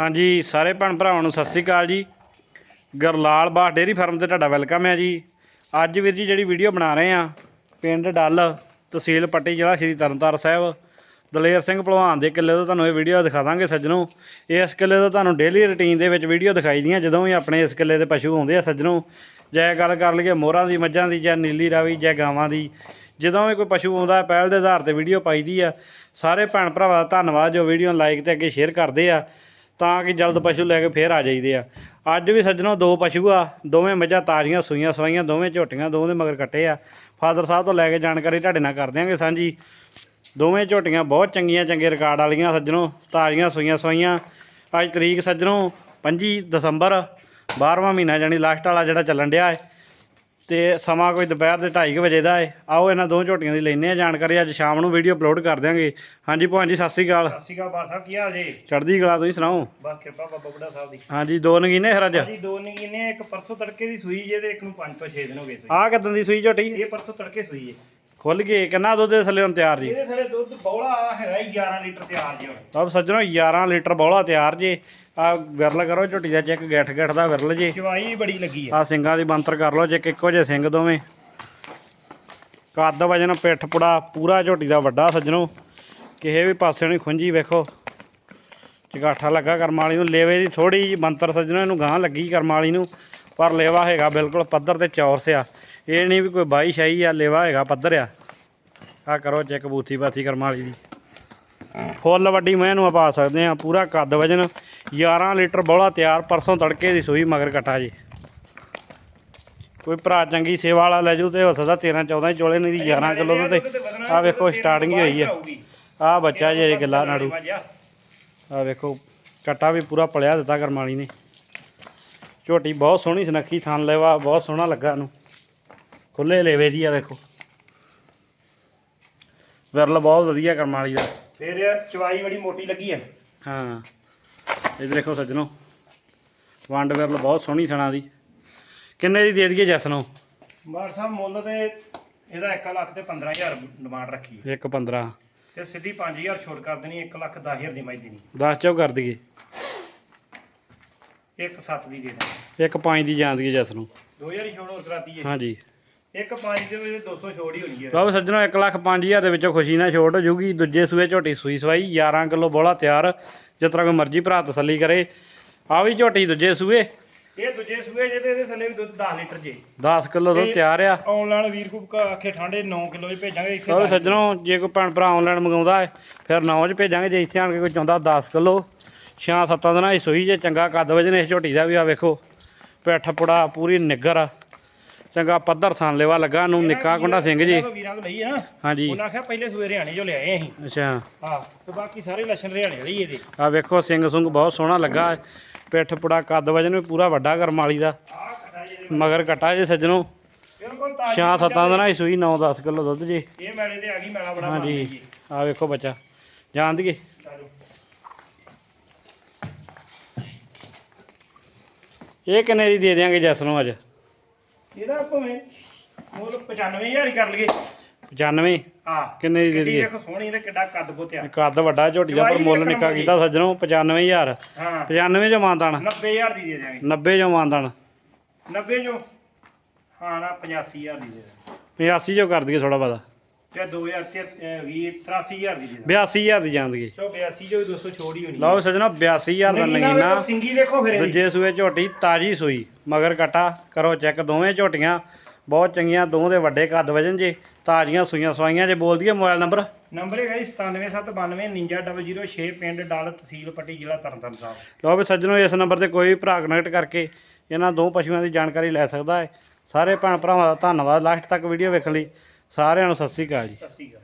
ਹਾਂਜੀ, ਸਾਰੇ ਭੈਣ ਭਰਾਵਾਂ ਨੂੰ ਸਤਿ ਸ੍ਰੀ ਅਕਾਲ ਜੀ। ਗਰਲਾਲ ਬਾਸ ਡੇਅਰੀ ਫਾਰਮ ਤੇ ਤੁਹਾਡਾ ਵੈਲਕਮ ਹੈ ਜੀ। ਅੱਜ ਵੀਰ ਜੀ ਜਿਹੜੀ ਵੀਡੀਓ ਬਣਾ ਰਹੇ ਆ ਪਿੰਡ ਡੱਲ ਤਹਿਸੀਲ ਪੱਟੀ ਜ਼ਿਲ੍ਹਾ ਸ਼੍ਰੀ ਤਰਨਤਾਰਨ ਸਾਹਿਬ। ਦਲੇਰ ਸਿੰਘ ਭਲਵਾਨ ਦੇ ਕਿੱਲੇ ਤੋਂ ਤੁਹਾਨੂੰ ਇਹ ਵੀਡੀਓ ਦਿਖਾ ਦਾਂਗੇ ਸੱਜਣੋ। ਇਸ ਕਿੱਲੇ ਤੋਂ ਤੁਹਾਨੂੰ ਡੇਲੀ ਰੁਟੀਨ ਦੇ ਵਿੱਚ ਵੀਡੀਓ ਦਿਖਾਈ ਦੀਆਂ, ਜਦੋਂ ਵੀ ਆਪਣੇ ਇਸ ਕਿੱਲੇ ਦੇ ਪਸ਼ੂ ਆਉਂਦੇ ਆ ਸੱਜਣੋ। ਜੈ ਗੱਲ ਕਰ ਲਈਏ ਮੋਹਰਾਂ ਦੀ, ਮੱਝਾਂ ਦੀ, ਜਾਂ ਨੀਲੀ ਰਾਵੀ, ਜਾਂ ਗਾਵਾਂ ਦੀ। ਜਦੋਂ ਵੀ ਕੋਈ ਪਸ਼ੂ ਆਉਂਦਾ, ਪਹਿਲ ਦੇ ਆਧਾਰ ਤੇ ਵੀਡੀਓ ਪਾਈਦੀ ਆ। ਸਾਰੇ ਭੈਣ ਭਰਾਵਾਂ ਦਾ ਧੰਨਵਾਦ, ਜੋ ਵੀਡੀਓ ਲਾਈਕ ਤੇ ਅੱਗੇ ਸ਼ੇਅਰ ਕਰਦੇ ਆ। ਤਾਂ ਕਿ ਜਲਦ ਪਸ਼ੂ ਲੈ ਕੇ ਫੇਰ ਆ ਜਾਈਦੇ ਆ। ਅੱਜ ਵੀ ਸੱਜਣੋ ਦੋ ਪਸ਼ੂ ਆ, ਦੋਵੇਂ ਮੱਝਾਂ ਤਾਜ਼ੀਆਂ ਸੂਈਆਂ ਸਵਾਈਆਂ, ਦੋਵੇਂ ਝੋਟੀਆਂ, ਦੋਵੇਂ ਦੇ ਮਗਰ ਕੱਟੇ ਆ। ਫਾਦਰ ਸਾਹਿਬ ਤੋਂ ਲੈ ਕੇ ਜਾਣਕਾਰੀ ਤੁਹਾਡੇ ਨਾਲ ਕਰ ਦਿਆਂਗੇ ਸਾਂਝੀ। ਦੋਵੇਂ ਝੋਟੀਆਂ ਬਹੁਤ ਚੰਗੀਆਂ, ਚੰਗੇ ਰਿਕਾਰਡ ਵਾਲੀਆਂ ਸੱਜਣੋ, ਤਾਜ਼ੀਆਂ ਸੂਈਆਂ ਸਵਾਈਆਂ। ਅੱਜ ਤਰੀਕ ਸੱਜਣੋ 25 ਦਸੰਬਰ 12ਵਾਂ ਮਹੀਨਾ ਜਾਨੀ ਲਾਸਟ ਵਾਲਾ ਜਿਹੜਾ ਚੱਲਣ ਡਿਆ ਹੈ। ਤੇ ਸਮਾਂ ਕੋਈ ਦੁਪਹਿਰ ਦੇ 2:30 ਵਜੇ ਦਾ ਹੈ ਆਓ ਇਹਨਾਂ ਦੋ ਝੋਟੀਆਂ ਦੀ ਲੈਨੇ ਆ ਜਾਣਕਾਰੀ ਅੱਜ ਸ਼ਾਮ ਨੂੰ ਵੀਡੀਓ ਅਪਲੋਡ ਕਰ ਦਿਆਂਗੇ। ਹਾਂਜੀ ਭਗਵਾਨ ਜੀ ਸਤਿ ਸ੍ਰੀ ਅਕਾਲ। ਸਤਿ ਸ਼੍ਰੀ ਅਕਾਲ ਬਾਰ ਸਾਹਿਬ ਕੀ ਹਾਲ ਜੀ? ਚੜ੍ਹਦੀ ਕਲਾ ਤੁਸੀਂ ਸੁਣਾਓ? ਬਸ ਕਿਰਪਾ ਬਾਬਾ ਬੁੱਢਾ ਸਾਹਿਬ ਦੀ। ਹਾਂਜੀ ਦੋ ਨਗੀਨੇ ਫਿਰ ਅੱਜ? ਜੀ ਦੋ ਨਗੀਨੇ ਇੱਕ ਪਰਸੋਂ ਤੜਕੇ ਦੀ ਸੂਈ ਜੇ ਤੇ ਇੱਕ ਨੂੰ 5 ਤੋਂ 6 ਦਿਨ ਹੋ ਗਏ ਸੂਈ। ਆਹ ਕਿਦਾਂ ਦੀ ਸੂਈ ਝੋਟੀ? ਇਹ ਪਰਸੋਂ ਤੜਕੇ ਸੂਈ ਹੈ ਖੁੱਲ ਗਈ ਕਿੰਨਾ ਦੁੱਧ ਦੇ ਥੱਲੇ ਹੁਣ ਤਿਆਰ ਜੀ? ਇਹਦੇ ਸਾਰੇ ਦੁੱਧ ਬੌਲਾ ਹੈਗਾ ਹੀ 11 ਲੀਟਰ ਤਿਆਰ ਜੀ ਹੁਣ। ਸਭ ਸੱਜਣੋ 11 ਲੀਟਰ ਬੌਲਾ ਤਿਆਰ ਜੇ। ਆ ਵਿਰਲ ਕਰੋ ਝੋਟੀ ਦਾ ਚੈੱਕ ਗੱਠ ਗੱਠ ਦਾ ਵਿਰਲ ਜੇ। ਚਵਾਈ ਬੜੀ ਲੱਗੀ ਆ। ਆ ਸਿੰਘਾਂ ਦੀ ਬੰਤਰ ਕਰ ਲਓ ਜੇ ਇੱਕੋ ਜਿਹੇ ਸਿੰਘ ਦੋਵੇਂ। ਕੱਦ ਵਜਨ ਪਿੱਠ ਪੁੜਾ ਪੂਰਾ ਝੋਟੀ ਦਾ ਵੱਡਾ ਸੱਜਣੋ। ਕਿਸੇ ਵੀ ਪਾਸੇ ਨਹੀਂ ਖੁੰਝੀ ਵੇਖੋ। ਚਗਾਠਾ ਲੱਗਾ ਕਰਮ ਵਾਲੀ ਨੂੰ ਲੇਵੇ ਦੀ ਥੋੜੀ ਜੀ ਬੰਤਰ ਸੱਜਣੋ ਇਹਨੂੰ ਗਾਂ ਲੱਗੀ ਕਰਮ ਵਾਲੀ ਨੂੰ। ਪਰ ਲੇਵਾ ਹੈਗਾ ਬਿਲਕੁਲ ਪੱਧਰ ਤੇ ਚੌਰਸ ਆ। ਇਹ ਨਹੀਂ ਵੀ ਕੋਈ ਬਾਈ ਸ਼ਾਈ ਆ ਲੇਵਾ ਹੈਗਾ ਪੱਧਰ ਆ। ਆ ਕਰੋ ਚੈੱਕ ਬੂਥੀ ਬਾਥੀ ਕਰਮ ਵਾਲੀ ਦੀ। ਫੁੱਲ ਵੱਡੀ ਮੈਂ ਨੂੰ ਆਪਾਂ ਆ ਸਕਦੇ ਆ ਪੂਰਾ ਕੱਦ ਵਜਨ। 11 ਲੀਟਰ ਬੋਲਾ ਤਿਆਰ ਪਰਸੋਂ ਤੜਕੇ ਦੀ ਸੂਈ ਮਗਰ ਕਟਾ ਜੀ। ਕੋਈ ਭਰਾ ਚੰਗੀ ਸੇਵਾ ਵਾਲਾ ਲੈ ਜੂ ਤੇ ਹੋ ਸਕਦਾ 13 14 ਚੋਲੇ ਨਹੀਂ ਦੀ 11 ਕਿਲੋ ਦੇ ਤੇ ਆ ਵੇਖੋ ਸਟਾਰਟਿੰਗ ਹੀ ਹੋਈ ਆ। ਆ ਬੱਚਾ ਜੇ ਗੱਲਾ ਨਾੜੂ। ਆ ਵੇਖੋ ਕਟਾ ਵੀ ਪੂਰਾ ਪਲਿਆ ਦਿੱਤਾ ਕਰਮਾਲੀ ਨੇ। ਝੋਟੀ ਬਹੁਤ ਸੋਹਣੀ ਸੁਨੱਖੀ ਥਣ ਲੈਵਾ ਬਹੁਤ ਸੋਹਣਾ ਲੱਗਾ ਇਹਨੂੰ। ਖੁੱਲੇ ਲੇਵੇ ਦੀ ਆ ਵੇਖੋ। ਵਿਰਲ ਬਹੁਤ ਵਧੀਆ ਕਰਮਾਲੀ ਦਾ। ਫਿਰ ਚਵਾਈ ਬੜੀ ਮੋਟੀ ਲੱਗੀ ਆ। ਹਾਂ। ਇਧਰ ਦੇਖੋ ਸੱਜਣੋ। ਵੰਡ ਵਿਰਲ ਬਹੁਤ ਸੋਹਣੀ ਥਣਾ ਦੀ। ਕਿੰਨੇ ਦੀ ਦੇ ਦਈਏ ਜੱਸ ਨੂੰ ਬਾਰ ਸਾਹਿਬ ਮੁੱਲ ਤੇ ਇਹਦਾ 1 ਲੱਖ ਤੇ 15000 ਡਿਮਾਂਡ ਰੱਖੀ ਹੈ। ਇੱਕ 15 ਤੇ ਸਿੱਧੀ 5000 ਛੋਟ ਕਰ ਦੇਣੀ 1 ਲੱਖ 10000 ਦੀ ਮਾਈ ਦੇਣੀ। 10 ਚੋਂ ਕਰ ਦਈਏ। ਇੱਕ 7 ਦੀ ਦੇ ਦੇਣੀ। ਇੱਕ 5 ਦੀ ਜਾਣ ਦਈਏ ਜੱਸ ਨੂੰ 2000 ਹੀ ਛੋੜ ਉਸ ਰਾਤੀ ਹੈ। ਹਾਂਜੀ। ਇੱਕ 5 ਦੇ ਵਿੱਚ 200 ਛੋੜ ਹੀ ਹੋਣੀ ਹੈ। ਲਓ ਸੱਜਣੋ 1 ਲੱਖ 5000 ਦੇ ਵਿੱਚੋਂ ਖੁਸ਼ੀ ਨਾਲ ਛੋਟ ਹੋ ਜੂਗੀ। ਦੂਜੇ ਸੂਏ ਝੋਟੀ ਸੂਈ ਸਵਾਈ 11 ਕਿਲੋ ਬੋਲਾ ਤਿਆਰ ਜਿਸ ਤਰ੍ਹਾਂ ਕੋਈ ਮਰਜ਼ੀ ਭਰਾ ਤਸੱਲੀ ਕਰੇ। ਆ ਵੀ ਝੋਟੀ ਦੂਜੇ ਸੂਏ। ਇਹ ਦੂਜੇ ਸੂਏ ਜਿਹਦੇ ਇਹਦੇ ਥੱਲੇ ਵੀ ਦੁੱਧ 10 ਲੀਟਰ ਜੇ। 10 ਕਿਲੋ ਦੁੱਧ ਤਿਆਰ ਆ। ਆਨਲਾਈਨ ਵੀਰ ਕੋ ਆਖੇ ਠੰਡੇ 9 ਕਿਲੋ ਹੀ ਭੇਜਾਂਗੇ ਇੱਥੇ ਲਓ ਦਸ ਸੱਜਣੋ ਜੇ ਕੋਈ ਭੈਣ ਭਰਾ ਆਨਲਾਈਨ ਮੰਗਾਉਂਦਾ ਹੈ ਫਿਰ 9 ਚ ਭੇਜਾਂਗੇ। ਜੇ ਇੱਥੇ ਆਣ ਕੇ ਕੋਈ ਚਾਹੁੰਦਾ 10 ਕਿਲੋ 6-7 ਦਿਨਾਂ ਦੀ ਸੂਈ ਜੇ ਚੰਗਾ ਕੱਦ ਵਜਨ ਇਸ ਝੋਟੀ ਦਾ ਵੀ ਆ ਵੇਖੋ। ਪਿੱਠ ਪੁੜਾ ਪੂਰੀ ਨਿੱਗਰ ਆ। ਚੰਗਾ ਪੱਧਰ ਥਾਂ ਲੈਵਾ ਲੱਗਾ ਨੂੰ ਨਿੱਕਾ ਕੁੰਡਾ ਸਿੰਘ ਜੀ। ਤੋਂ ਲਈ ਆ ਹਾਂਜੀ। ਉਹਨਾਂ ਆਖਿਆ ਪਹਿਲੇ ਸੂਏ ਹਰਿਆਣੇ ਜੋ ਲਿਆਏ ਅਸੀਂ। ਅੱਛਾ। ਹਾਂ ਤੇ ਬਾਕੀ ਸਾਰੇ ਲੱਛਣ ਹਰਿਆਣੇ ਵਾਲੀ ਇਹਦੇ। ਆ ਵੇਖੋ ਸਿੰਘ ਸੁੰਗ ਬਹੁਤ ਸੋਹਣਾ ਲੱਗਾ। ਪਿੱਠ ਪੁੜਾ ਕੱਦ ਵਜਨ ਵੀ ਪੂਰਾ ਵੱਡਾ ਕਰਮ ਵਾਲੀ ਦਾ। ਮਗਰ ਕਟਾ ਜੇ ਸੱਜਣੋ। ਛਾਂ ਸੱਤਾਂ ਦੀ ਸੂਈ 9-10 ਕਿਲੋ ਦੁੱਧ ਜੀ। ਇਹ ਮੈਲੇ ਤੇ ਆ ਗਈ ਮੈਲਾ ਬੜਾ ਹਾਂਜੀ। ਆ ਵੇਖੋ ਬੱਚਾ। ਜਾਣ ਦੀਏ। ਇਹ ਕਿੰਨੇ ਦੀ ਦੇ ਦਿਆਂਗੇ ਜੱਸ ਨੂੰ ਅੱਜ? ਇਹਦਾ ਭਾਵੇਂ ਮੁੱਲ 95000 ਹੀ ਕਰ ਲਈਏ। 95 ਹਾਂ ਕਿੰਨੇ ਦੀ ਦੇ ਕਿੱਡੀ ਦਈਏ? ਦੇਖੋ ਸੋਹਣੀ ਤੇ ਕਿੱਡਾ ਕੱਦ ਵੱਡਾ ਝੋਟੀ ਦਾ ਪਰ ਮੁੱਲ ਨਿੱਕਾ ਕੀਤਾ ਸੱਜਣੋ 95000 ਹਾਂ। 95 ਜੋ ਮਾਨਦਾਨ 90000 ਦੀ ਦੇ ਦਿਆਂਗੇ। 90 ਜੋ ਮਾਨਦਾਨ 90 ਜੋ ਹਾਂ ਨਾ 85000 ਦੀ ਦੇ ਦਾਂਗੇ 85 ਜੋ ਕਰ ਦਈਏ ਥੋੜਾ ਬਾਦਾ ਤੇ 2000 ਤੇ 20 83000 ਦੀ ਦੇ ਦਾਂਗੇ 82000 ਦੀ ਜਾਣ ਦੀਏ ਚੋ 82 ਜੋ ਵੀ 200 ਛੋੜ ਹੀ ਹੋਣੀ ਲਓ ਸੱਜਣੋ 82000 ਦਾ ਵੇਖੋ, ਸਿੰਗੀ ਦੇਖੋ ਫਿਰ ਦੂਜੇ ਸੂਏ ਝੋਟੀ ਤਾਜੀ ਸੂਈ ਮਗਰ ਕਟਾ ਕਰੋ ਚੈੱਕ ਦੋਵੇਂ ਝੋਟੀਆਂ। ਬਹੁਤ ਚੰਗੀਆਂ ਦੋਵੇਂ ਦੇ ਵੱਡੇ ਕੱਦ ਵਜਨ ਜੇ ਤਾਜ਼ੀਆਂ ਸੂਈਆਂ ਸਵਾਈਆਂ ਜੇ ਬੋਲ ਦਈਏ ਮੋਬਾਈਲ ਨੰਬਰ। ਨੰਬਰ ਹੈਗਾ ਜੀ 9779299006 ਪਿੰਡ ਡਾਲ ਤਹਿਸੀਲ ਪੱਟੀ ਜ਼ਿਲ੍ਹਾ ਤਰਨਤਾਰਨ ਸਾਹਿਬ। ਲਓ ਵੀ ਸੱਜਣੋ ਇਸ ਨੰਬਰ ਤੇ ਕੋਈ ਵੀ ਭਰਾ ਕਨੈਕਟ ਕਰਕੇ ਇਹਨਾਂ ਦੋ ਪਸ਼ੂਆਂ ਦੀ ਜਾਣਕਾਰੀ ਲੈ ਸਕਦਾ ਹੈ। ਸਾਰੇ ਭੈਣ ਭਰਾਵਾਂ ਦਾ ਧੰਨਵਾਦ। ਲਾਸਟ ਤੱਕ ਵੀਡੀਓ ਵੇਖਣ ਲਈ ਸਾਰਿਆਂ ਨੂੰ ਸਤਿ ਸ੍ਰੀ ਅਕਾਲ ਜੀ। ਸਤਿ ਸ਼੍ਰੀ ਅਕਾਲ